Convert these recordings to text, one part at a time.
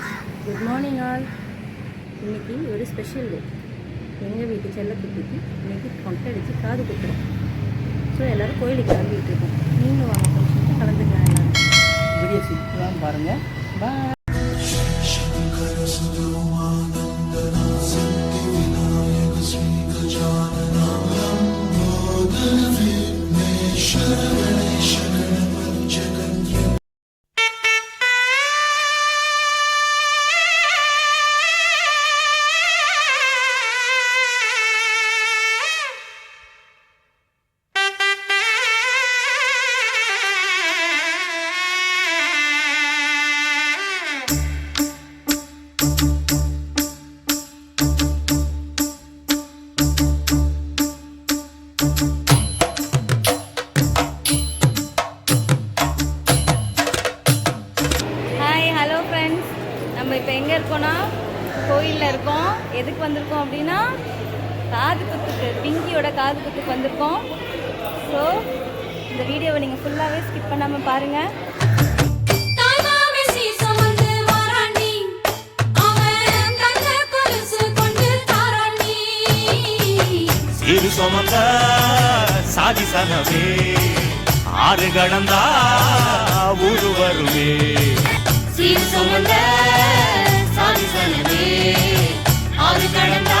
Friends good morning all இன்னைக்கு ஒரு special day எங்கள் வீட்டு செல்லக்குட்டிக்கு இன்னைக்கு அடித்து காது குத்துறோம். ஸோ எல்லோரும் கோயிலுக்கு கிளம்பிகிட்டு இருக்கோம். நீங்கள் வாங்க ஃபங்க்ஷனுக்கு கலந்துக்கலாம் எல்லாரும். வீடியோ சீக்கிரம் பாருங்கள் பாய் இருக்கோம்னா கோயிலில் இருக்கோம். எதுக்கு வந்திருக்கோம் அப்படின்னா காது குத்துக்கு பிங்கியோட காது குத்துக்கு வந்திருக்கோம். ஸோ இந்த வீடியோவை நீங்கள் ஃபுல்லாகவே ஸ்கிப் பண்ணாமல் பாருங்கள் இரு சுமந்த சாதி சனவே ஆறு கடந்தா ஊரு வருவே சீர் சுமந்த சனமே ஆறு கடந்தா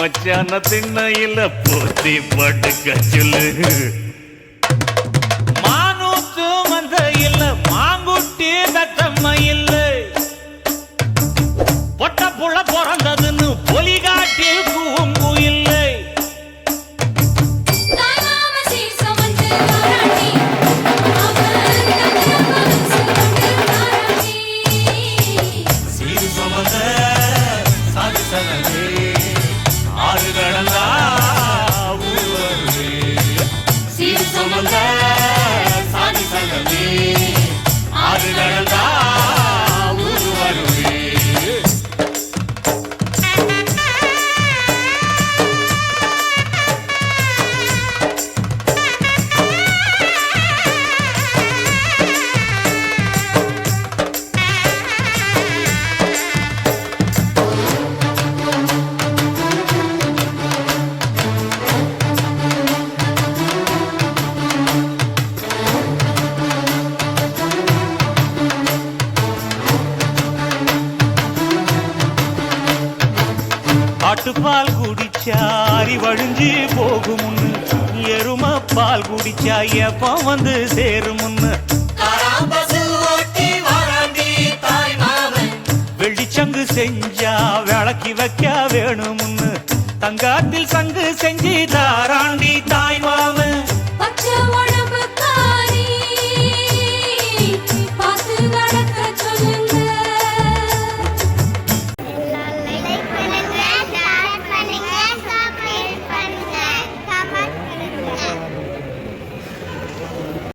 மச்சான திண்ணையில போத்தி படுக்க சொல்லு. மானூத்து மந்த இல்ல மாங்குட்டி தத்தம்ம இல்ல. பொட்ட புள்ள பிறந்ததுன்னு பொலிகாட்டில் கூம்பு இல்லை சீர் சுமந்து ஆறு கடந்தார் ஆட்டுப்பால் குடிச்சாரி வழிஞ்சு போகுமுன்னு எரும பால் குடிச்சா எப்போ வந்து சேருமுன்னு. வெள்ளிச்சங்கு செஞ்சா விளக்கி வைக்க வேணுமுன்னு தங்காத்தில் சங்கு செஞ்சு